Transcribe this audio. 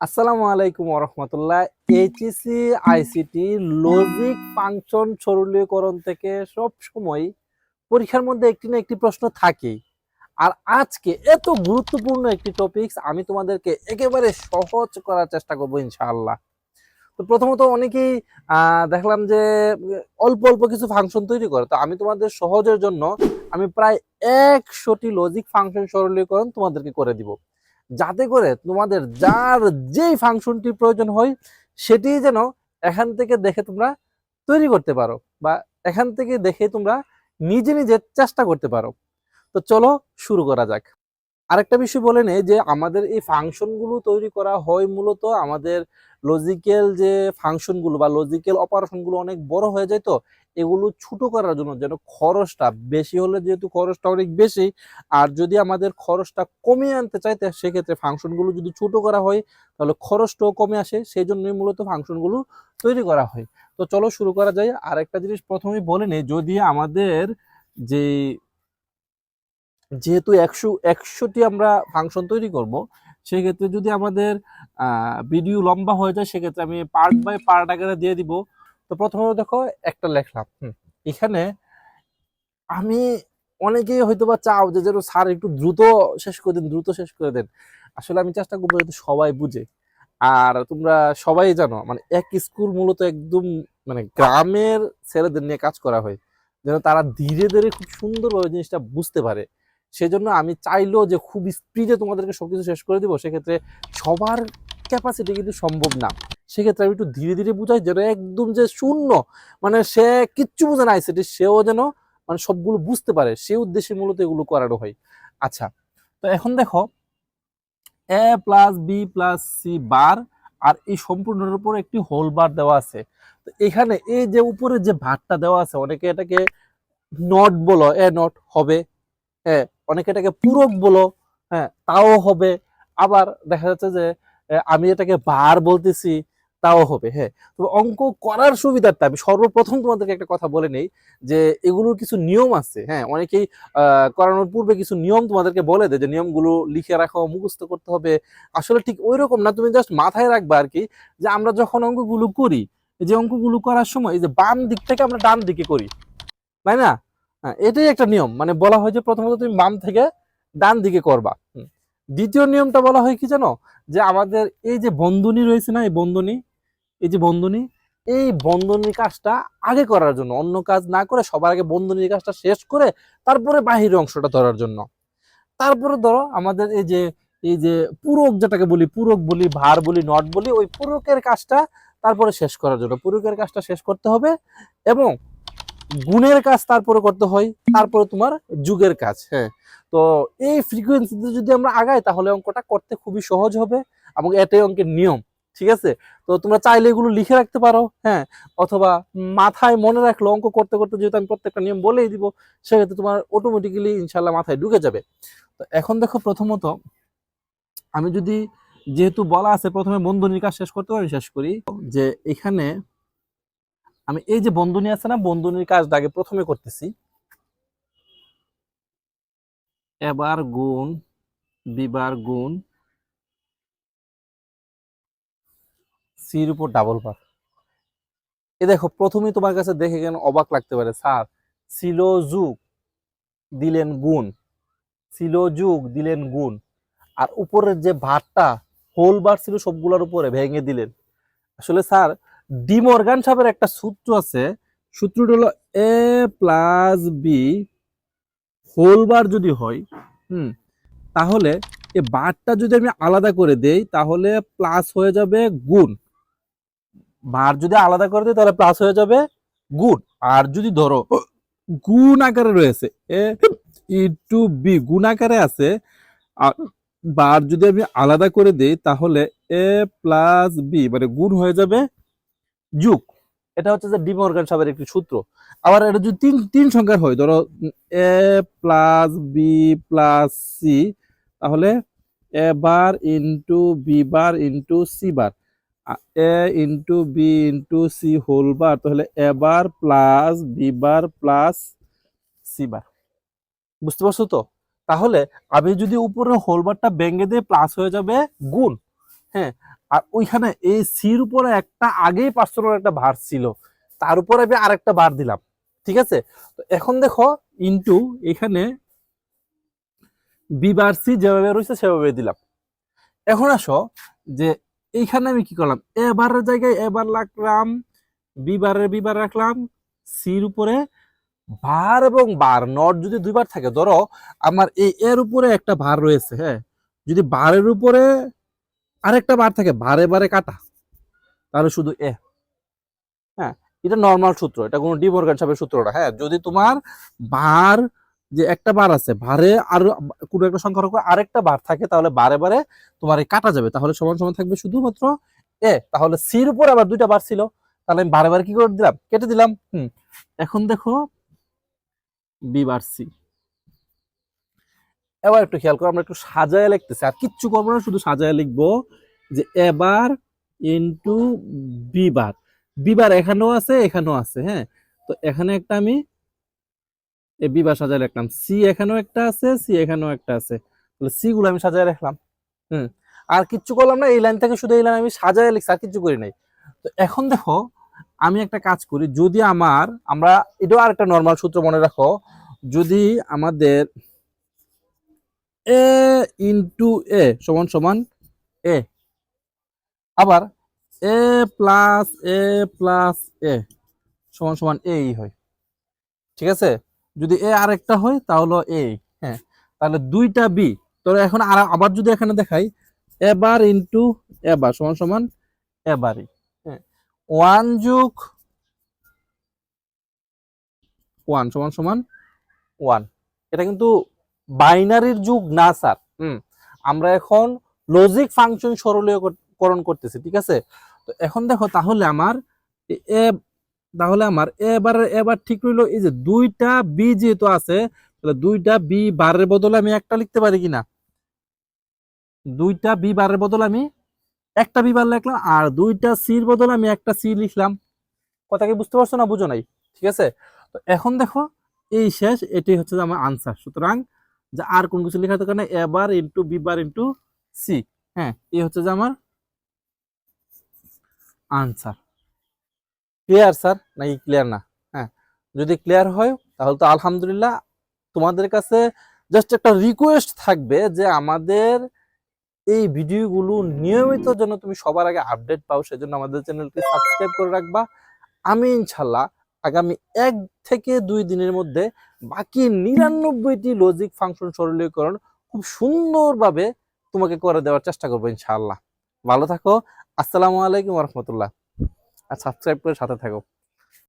আসসালামু আলাইকুম রহমতুল্লাহ এইচএসি আইসিটি, লজিক, ফাংশন, সরলীকরণ থেকে সব সময় পরীক্ষার মধ্যে একটি না একটি প্রশ্ন থাকেই। আর আজকে এত গুরুত্বপূর্ণ একটি টপিকস আমি তোমাদেরকে একেবারে সহজ করার চেষ্টা করব ইনশাআল্লাহ। তো প্রথমত অনেকেই দেখলাম যে অল্প অল্প কিছু ফাংশন তৈরি করে। তো আমি তোমাদের সহজের জন্য আমি প্রায় একশোটি লজিক, ফাংশন, সরলীকরণ তোমাদেরকে করে দিব। যাতে করে তোমাদের যার যেই ফাংশনটি প্রয়োজন হয় সেটি যেন এখান থেকে দেখে তোমরা তৈরি করতে পারো বা এখান থেকে দেখে তোমরা নিজে নিজে চেষ্টা করতে পারো। তো চলো শুরু করা যাক। আরেকটা বিষয় বলে নেই যে আমাদের এই ফাংশনগুলো তৈরি করা হয় মূলত আমাদের লজিক্যাল যে ফাংশনগুলো বা লজিক্যাল অপারেশনগুলো অনেক বড় হয়ে যায় তো, এগুলো ছোট করার জন্য যেন খরচটা বেশি হলে যেহেতু খরচটা অনেক বেশি, আর যদি আমাদের খরচটা কমিয়ে আনতে চাই সেক্ষেত্রে ফাংশনগুলো যদি ছোট করা হয় তাহলে খরচটাও কমে আসে সেই জন্যই মূলত ফাংশনগুলো তৈরি করা হয়। তো চলো শুরু করা যায়। আর একটা জিনিস প্রথমেই বলে নেই, যদি আমাদের যে যেহেতু একশো, একশোটি আমরা ফাংশন তৈরি করব, সেক্ষেত্রে যদি আমাদের ভিডিও লম্বা হয়ে যায়, সেক্ষেত্রে আমি পার্ট বাই পার্ট আকারে দিয়ে দিব। তো প্রথমে দেখো, একটা লেখলাম এখানে আমি অনেকেই হয়তো বা চাও যে যেন স্যার একটু দ্রুত শেষ করে দেন, দ্রুত শেষ করে দেন। আসলে আমি চেষ্টা করব যাতে সবাই বুঝে। আর তোমরা সবাই জানো মানে এক স্কুল মূলত একদম মানে গ্রামের ছেলেদের নিয়ে কাজ করা হয়, যেন তারা ধীরে ধীরে খুব সুন্দরভাবে জিনিসটা বুঝতে পারে। সেজন্য আমি চাইলেও যে খুব স্পিডে তোমাদেরকে সবকিছু শেষ করে দিব, সেক্ষেত্রে সবার ক্যাপাসিটি কিন্তু সম্ভব না। সেক্ষেত্রে আমি একটু ধীরে ধীরে বুঝাই যেন একদম যে শূন্য মানে সে কিচ্ছু বোঝে না আইসিটি সেও যেন মানে সবগুলো বুঝতে পারে সেই উদ্দেশ্যে মূলত এগুলো করানো হয়। আচ্ছা তো এখন দেখো A plus B plus C bar আর এই সম্পূর্ণের উপর একটি হোল বার দেওয়া আছে। তো এখানে এই যে উপরে যে ভারটা দেওয়া আছে, অনেকে এটাকে নট বলো, এ নট হবে হ্যাঁ অনেকে এটাকে পূরক বলো হ্যাঁ তাও হবে। আবার দেখা যাচ্ছে যে আমি এটাকে বার বলতেছি, তাও হবে হ্যাঁ। তো অঙ্ক করার সুবিধার্থে আমি সর্বপ্রথম তোমাদেরকে একটা কথা বলে নেই যে, এগুলোর কিছু নিয়ম আছে হ্যাঁ। অনেকেই করানোর পূর্বে কিছু নিয়ম তোমাদেরকে বলে দেয় যে, নিয়মগুলো লিখে রাখো, মুখস্থ করতে হবে। আসলে ঠিক ওই রকম না, তুমি জাস্ট মাথায় রাখবা আর কি যে, আমরা যখন অঙ্কগুলো করি যে অঙ্কগুলো করার সময়, এই যে বাম দিক থেকে আমরা ডান দিকে করি, তাই না? হ্যাঁ এটাই একটা নিয়ম। মানে বলা হয় যে প্রথমত তুমি বাম থেকে ডান দিকে করবা। দ্বিতীয় নিয়মটা বলা হয় কি জানো? যে আমাদের এই যে বন্ধনী রয়েছে না, এই বন্ধনী, এই যে বন্ধনী, এই বন্ধনীর কাজটা আগে করার জন্য, অন্য কাজ না করে সবার আগে বন্ধনীর কাজটা শেষ করে তারপরে বাহিরের অংশটা ধরার জন্য। তারপরে ধরো আমাদের এই যে এই যে পূরক যেটাকে বলি, পূরক বলি, ভার বলি, নট বলি, ওই পূরকের কাজটা তারপরে শেষ করার জন্য। পূরকের কাজটা শেষ করতে হবে এবং গুণের কাজ তারপরে করতে হয়, তারপরে তোমার যুগের কাজ হ্যাঁ। তো এই ফ্রিকোয়েন্সিতে যদি আমরা আগাই, তাহলে অঙ্কটা করতে খুবই সহজ হবে এবং এটাই অঙ্কের নিয়ম, ঠিক আছে? তো তোমরা চাইলে এগুলো লিখে রাখতে পারো হ্যাঁ অথবা মাথায় মনে রাখল অঙ্ক করতে করতে যেহেতু আমি প্রত্যেকটা নিয়ম বলেই দিব, সেক্ষেত্রে তোমার অটোমেটিক্যালি ইনশাল্লাহ মাথায় ঢুকে যাবে। তো এখন দেখো প্রথমত, আমি যদি যেহেতু বলা আছে প্রথমে বন্ধনীর কাজ শেষ করতে আমি শেষ করি, যে এখানে আমি এই যে বন্ধনী আছে না, বন্ধনীর কাজটা আগে প্রথমে করতেছি। এবার গুণ, বিবার গুণ সির উপর ডাবল বার এ দেখো, প্রথমেই তোমার কাছে দেখে কেন অবাক লাগতে পারে, স্যার ছিল যুগ দিলেন গুণ ছিল যুগ দিলেন গুণ, আর উপরের যে ভাতটা হোল বার ছিল সবগুলোর উপরে ভেঙে দিলেন। আসলে স্যার ডিমর্গান সাহেবের একটা সূত্র আছে। সূত্রটা হলো A plus B whole bar যদি হয়, হুম, তাহলে এই বারটা যদি আমি আলাদা করে দেই, তাহলে প্লাস হয়ে যাবে গুণ। বার যদি আলাদা করে দিই, তাহলে প্লাস হয়ে যাবে গুণ। আর যদি ধরো গুণ আকারে রয়েছে, এ ইন্টু বি গুণ আকারে আছে, আর বার যদি আমি আলাদা করে দেই, তাহলে এ প্লাস বি মানে গুণ হয়ে যাবে যুগ। এটা হচ্ছে যে ডিমর্গান সাহেবের একটি সূত্র। আবার এটা যদি তিন তিন সংখ্যার হয়, ধরো, A plus B plus C, তাহলে A bar into B bar into C bar. A into B into C whole bar, তাহলে A bar plus B bar plus C bar. বুঝতে পারছ তো? তাহলে আমি যদি উপরে হোল বারটা দিয়ে প্লাস হয়ে যাবে গুণ হ্যাঁ? আর ওইখানে এই সির উপরে একটা আগেই পার্সোনাল একটা ভার ছিল, তার উপরে আমি আরেকটা বার দিলাম, ঠিক আছে? তো এখন দেখো ইনটু এখানে বি বার সি যেভাবে রয়েছে সেভাবে দিলাম। এখন আসো, যে এইখানে আমি কি করলাম? এবারের জায়গায় এবার রাখলাম বি বিবার রাখলাম সির উপরে বার এবং বার নট যদি দুইবার থাকে, ধরো, আমার এই এর উপরে একটা ভার রয়েছে হ্যাঁ? যদি বারের উপরে আরেকটা বার থাকে, বারে বারে কাটা। তাহলে শুধু এ। হ্যাঁ এটা নর্মাল সূত্র, এটা কোনো ডিমর্গান সাহেবের সূত্রটা। হ্যাঁ যদি তোমার বার, যে একটা বার আছে, বারে আর কোনো একটা সংখ্যা রাখো আরেকটা বার থাকে, তাহলে বারে বারে তোমার এই কাটা যাবে। তাহলে সমান সমান থাকবে শুধুমাত্র এ। তাহলে সির উপর আবার দুইটা বার ছিল। তাহলে আমি বারে বারে কি করে দিলাম? কেটে দিলাম। হুম। এখন দেখো বি বার সি এবার একটু খেয়াল করো, আমরা একটু সাজায় লিখতেছি। আর কিচ্ছু করব না, শুধু সাজায় লিখব যে এবার into B bar B bar এখানেও আছে এখানেও আছে হ্যাঁ? তো এখানে একটা আমি এ বি বার সাজায় রাখলাম সি এখানেও একটা আছে সি এখানেও একটা আছে। তাহলে সি গুলো আমি সাজায় রাখলাম হুম? আর কিচ্ছু করলাম না, এই লাইন থেকে শুধু এই লাইন আমি সাজায় লিখছি, আর কিচ্ছু করি নাই। তো এখন দেখো, আমি একটা কাজ করি, যদি আমার, আমরা এটাও আর একটা নর্মাল সূত্র মনে রাখো, যদি আমাদের এ ইন্টু এ সমান সমান এ আবার এ প্লাস এ প্লাস এ সমান সমান এই হয়। ঠিক আছে? যদি এ আরেকটা হয় তাহলে এই হ্যাঁ তাহলে দুইটা বি তো এখন আবার যদি এখানে দেখাই, এবার ইন্টু এবার, সমান সমান এবারই। হ্যাঁ ওয়ান যুগ ওয়ান সমান সমান ওয়ান এটা কিন্তু বাইনারির যুগ না স্যার। হুম। আমরা এখন লজিক ফাংশন সরলীকরণ করতেছি ঠিক আছে? তো এখন দেখো তাহলে আমার এ- তাহলে আমার এবার এবার ঠিক রইল এই যে দুইটা বি যেহেতু আছে তাহলে দুইটা বি বারের বদলে আমি একটা লিখতে পারি কিনা? দুইটা বি বারের বদলে আমি একটা বি বার লিখলাম আর দুইটা সির বদলে আমি একটা সি লিখলাম। কথা কি বুঝতে পারছ না? বুঝো নাই ঠিক আছে? তো এখন দেখো এই শেষ এটাই হচ্ছে আমার আনসার সুতরাং যে আর কোন কিছু লেখা থাকে না এবার into B bar into C হ্যাঁ এই হচ্ছে যে আমার আনসার ক্লিয়ার স্যার নাকি ক্লিয়ার না? হ্যাঁ যদি ক্লিয়ার হয়, তাহলে তো আলহামদুলিল্লাহ তোমাদের কাছে জাস্ট একটা রিকোয়েস্ট থাকবে যে আমাদের এই ভিডিওগুলো নিয়মিত যেন তুমি সবার আগে আপডেট পাও, সেজন্য আমাদের চ্যানেলটি সাবস্ক্রাইব করে রাখবা। আমি ইনশাল্লাহ আগামী এক থেকে দুই দিনের মধ্যে বাকি নিরানব্বইটি লজিক ফাংশন সরলীকরণ খুব সুন্দরভাবে তোমাকে করে দেওয়ার চেষ্টা করব ইনশাআল্লাহ। ভালো থাকো, আসসালামু আলাইকুম রহমতুল্লাহ। আর সাবস্ক্রাইব করে সাথে থাকো।